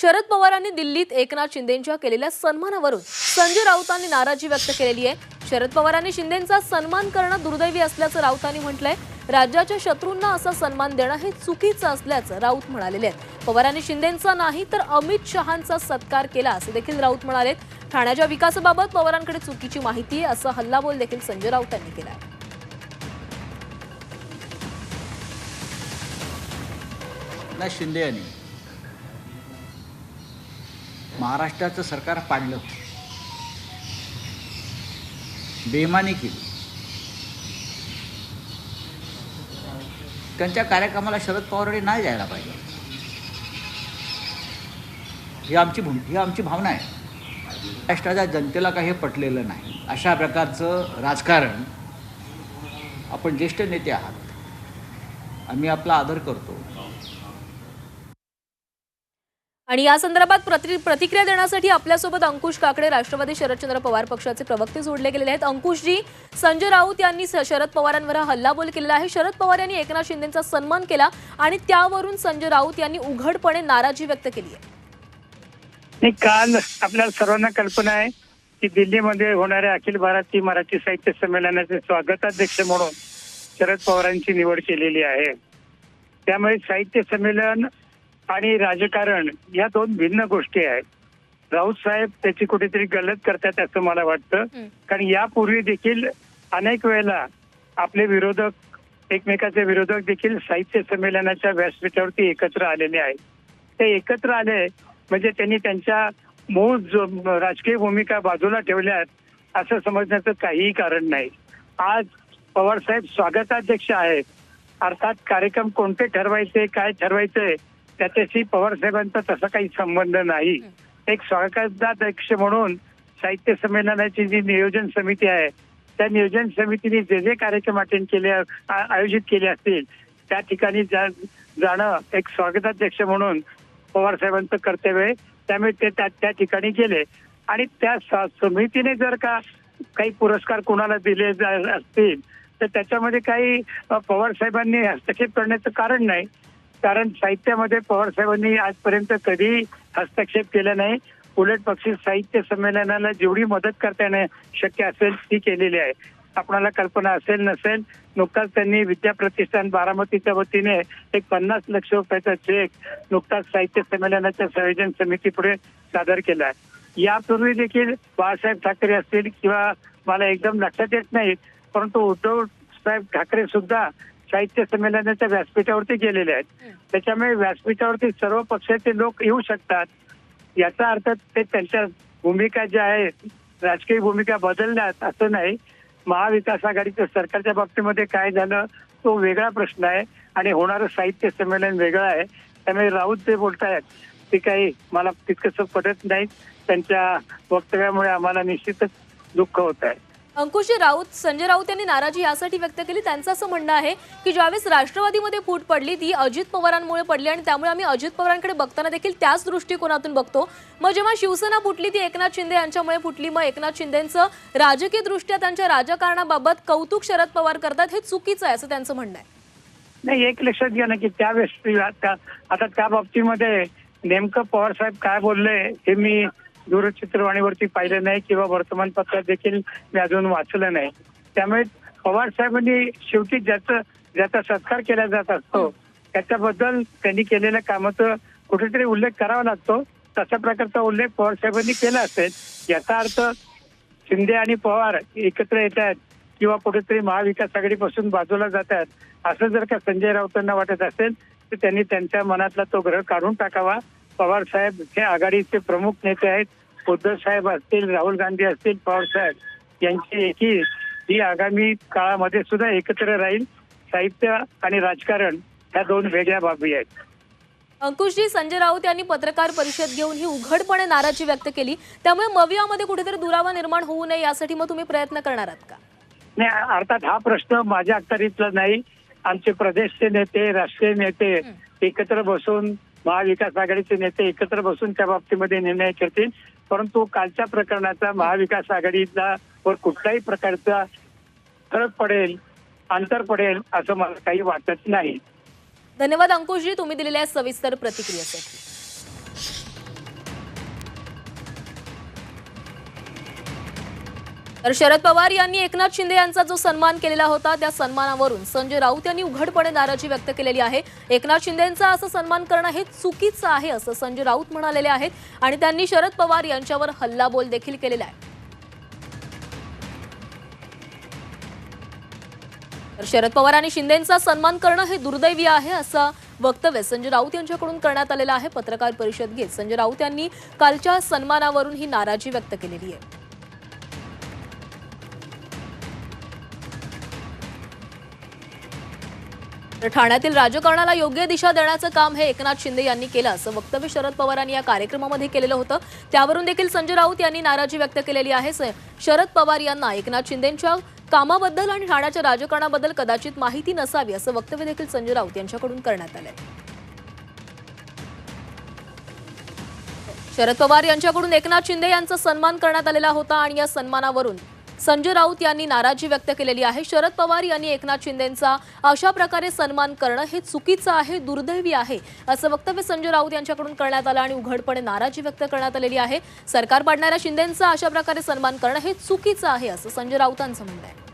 शरद पवारांनी दिल्लीत एकनाथ शिंदेंच्या केलेल्या सन्मानावरून संजय राऊतांनी नाराजी व्यक्त केलेली आहे. शरद पवारांनी शिंदेंचा सन्मान करणं दुर्दैवी असल्याचं राऊतांनी म्हटलंय. राज्याच्या शत्रूंना असा सन्मान देणं हे चुकीचं असल्याचं राऊत म्हणालेले आहेत. पवारांनी शिंदेंचा नाही तर अमित शहांचा सत्कार केला असं देखील राऊत म्हणाले ठाण्याच्या विकासाबाबत पवारांकडे चुकीची माहिती आहे असं हल्लाबोल देखील संजय राऊत यांनी केला आहे शिंदे यांनी. महाराष्ट्राचं सरकार पाडलं. बेमानी केली. त्यांच्या कार्यक्रमाला शरद पवारकडे नाही जायला पाहिजे. ही आमची भूम ही आमची भावना आहे. महाराष्ट्राच्या जनतेला काही पटलेलं नाही. अशा प्रकारचं राजकारण आपण ज्येष्ठ नेते आहात. आम्ही आपला आदर करतो. आणि या संदर्भात प्रति प्रतिक्रिया देण्यासाठी आपल्यासोबत अंकुश काकडे राष्ट्रवादी शरदचंद्र पवार पक्षाचे प्रवक्ते जोडले गेलेले आहेत. अंकुशजी संजय राऊत यांनी शरद पवारांवर हल्लाबोल केलेला आहे. शरद पवार यांनी एकनाथ शिंदेचा सन्मान केला आणि त्यावरून संजय राऊत यांनी उघडपणे नाराजी व्यक्त केली आहे. काल आपल्या सर्वांना कल्पना आहे की दिल्लीमध्ये होणाऱ्या अखिल भारतीय मराठी साहित्य संमेलनाचे स्वागताध्यक्ष म्हणून शरद पवारांची निवड केलेली आहे. त्यामुळे साहित्य संमेलन आणि राजकारण या दोन भिन्न गोष्टी आहेत. राऊत साहेब त्याची कुठेतरी गलत करतात असं मला वाटतं. कारण यापूर्वी देखील अनेक वेळेला आपले विरोधक एकमेकाचे विरोधक देखील साहित्य संमेलनाच्या व्यासपीठावरती एकत्र आलेले आहेत. ते एकत्र आले म्हणजे त्यांनी त्यांच्या मूळ जो- राजकीय भूमिका बाजूला ठेवल्यात असं समजण्याचं काहीही कारण नाही. आज पवार साहेब स्वागताध्यक्ष आहेत. अर्थात कार्यक्रम कोणते ठरवायचे काय ठरवायचे त्याच्याशी पवार साहेबांचा तसा काही संबंध नाही. एक स्वागताध्यक्ष म्हणून साहित्य संमेलनाची जी नियोजन समिती आहे त्या नियोजन समितीने जे जे कार्यक्रम अटेंड केले आयोजित केले असतील त्या ठिकाणी जा- जाणं एक स्वागताध्यक्ष म्हणून पवार साहेबांचं कर्तव्य आहे. त्यामुळे ते त्या त्या ठिकाणी गेले. आणि त्या समितीने जर का काही पुरस्कार कोणाला दिले असतील तर त्याच्यामध्ये काही पवार साहेबांनी हस्तक्षेप करण्याचं कारण नाही. कारण साहित्यामध्ये पवार साहेबांनी आजपर्यंत कधी हस्तक्षेप केला नाही. उलट पक्षी साहित्य संमेलनाला जेवढी मदत करता शक्य असेल ती केलेली आहे. आपणाला कल्पना असेल नसेल नुकताच त्यांनी विद्या प्रतिष्ठान बारामतीच्या वतीने एक पन्नास लक्ष रुपयाचा चेक नुकताच साहित्य संमेलनाच्या संयोजन समितीपुढे सादर केला आहे. यापूर्वी देखील बाळासाहेब ठाकरे असतील किंवा मला एकदम लक्षात येत नाही परंतु उद्धव साहेब ठाकरे सुद्धा साहित्य संमेलनाच्या व्यासपीठावरती गेलेले आहेत. त्याच्यामुळे व्यासपीठावरती सर्व पक्षाचे लोक येऊ शकतात. याचा अर्थ ते त्यांच्या भूमिका ज्या आहेत राजकीय भूमिका बदलल्यात असं नाही. महाविकास आघाडीच्या सरकारच्या बाबतीमध्ये काय झालं तो वेगळा प्रश्न आहे आणि होणारं साहित्य संमेलन वेगळं आहे. त्यामुळे राऊत जे बोलतायत ते काही मला तितकंसं पटत नाही त्यांच्या वक्तव्यामुळे आम्हाला निश्चितच दुःख होत आहे. अंकुश राऊत संजय राऊत यांनी नाराजी यासाठी व्यक्त केली. त्यांचं असं म्हणणं आहे की ज्यावेळेस राष्ट्रवादीमध्ये फूट पडली ती अजित पवारांमुळे पडली आणि त्यामुळे आम्ही अजित पवारांकडे बघताना देखील त्याच दृष्टिकोनातून बघतो. मग जेव्हा शिवसेना फुटली ती एकनाथ शिंदे यांच्यामुळे फुटली. मग एकनाथ शिंदेचं राजकीय दृष्ट्या त्यांच्या राजकारणाबाबत कौतुक शरद पवार करतात हे चुकीचं आहे असं त्यांचं म्हणणं आहे. नाही एक लक्षात घ्या ना की त्यावेळेस त्या- आता त्या बाबतीमध्ये नेमकं पवार साहेब काय बोलले हे मी दूरचित्रवाणीवरती पाहिलं नाही किंवा वर्तमानपत्रात देखील मी अजून वाचलं नाही. त्यामुळे पवार साहेबांनी शेवटी ज्याचं ज्याचा सत्कार केला जात असतो त्याच्याबद्दल त्यांनी केलेल्या कामाचा कुठेतरी उल्लेख करावा लागतो. तशा प्रकारचा उल्लेख पवार साहेबांनी केला असेल याचा अर्थ शिंदे आणि पवार एकत्र येत आहेत किंवा कुठेतरी महाविकास आघाडीपासून बाजूला जात आहेत असं जर का संजय राऊतांना वाटत असेल तर त्यांनी त्यांच्या मनातला तो ग्रह काढून टाकावा. पवार साहेब हे आघाडीचे प्रमुख नेते आहेत. उद्धव साहेब असतील राहुल गांधी असतील पवार साहेब यांची एकी ही आगामी काळामध्ये सुद्धा एकत्र राहील. साहित्य आणि राजकारण ह्या दोन वेगळ्या बाबी आहेत. अंकुशजी संजय राऊत यांनी पत्रकार परिषद घेऊन ही उघडपणे नाराजी व्यक्त केली. त्यामुळे मवियामध्ये कुठेतरी दुरावा निर्माण होऊ नये यासाठी मग तुम्ही प्रयत्न करणार आहात का? नाही अर्थात हा प्रश्न माझ्या अखत्यारीतला नाही. आमचे प्रदेशचे नेते राष्ट्रीय नेते एकत्र बसून महाविकास आघाडीचे नेते एकत्र बसून त्या बाबतीमध्ये निर्णय करतील परंतु कालच्या प्रकरणाचा महाविकास आघाडीला वर कुठल्याही प्रकारचा फरक पडेल अंतर पडेल असं मला काही वाटत नाही. धन्यवाद अंकुशजी तुम्ही दिलेल्या सविस्तर प्रतिक्रियेसाठी. तर शरद पवार यांनी एकनाथ शिंदे यांचा जो सन्मान केलेला होता त्या सन्मानावरून संजय राऊत यांनी उघडपणे नाराजी व्यक्त केलेली आहे. एकनाथ शिंदेंचा असं सन्मान करणं हे चुकीचं आहे असं संजय राऊत म्हणालेले आहेत आणि त्यांनी शरद पवार यांच्यावर हल्लाबोल देखील केलेला आहे. तर शरद पवार आणि शिंदेंचा सन्मान करणं हे दुर्दैवी आहे असं वक्तव्य संजय राऊत यांच्याकडून करण्यात आलेलं आहे. पत्रकार परिषद घेत संजय राऊत यांनी कालच्या सन्मानावरून ही नाराजी व्यक्त केलेली आहे. तर ठाण्यातील राजकारणाला योग्य दिशा देण्याचं काम हे एकनाथ शिंदे यांनी केलं असं वक्तव्य शरद पवारांनी या कार्यक्रमामध्ये केलेलं होतं. त्यावरून देखील संजय राऊत यांनी नाराजी व्यक्त केलेली आहे. शरद पवार यांना एकनाथ शिंदेंच्या कामाबद्दल आणि ठाण्याच्या राजकारणाबद्दल कदाचित माहिती नसावी असं वक्तव्य देखील संजय राऊत यांच्याकडून करण्यात आलंय. शरद पवार यांच्याकडून एकनाथ शिंदे यांचा सन्मान करण्यात आलेला होता आणि या सन्मानावरून संजय राऊत यांनी नाराजी व्यक्त केलेली आहे. शरद पवार यांनी एकनाथ शिंदेंचा अशा प्रकारे सन्मान करणं हे चुकीचं आहे दुर्दैवी आहे असं वक्तव्य संजय राऊत यांच्याकडून करण्यात आलं आणि उघडपणे नाराजी व्यक्त करण्यात आलेली आहे. सरकार पाडणाऱ्या शिंदेंचा अशा प्रकारे सन्मान करणं हे चुकीचं आहे असं संजय राऊतांचं म्हणणं आहे.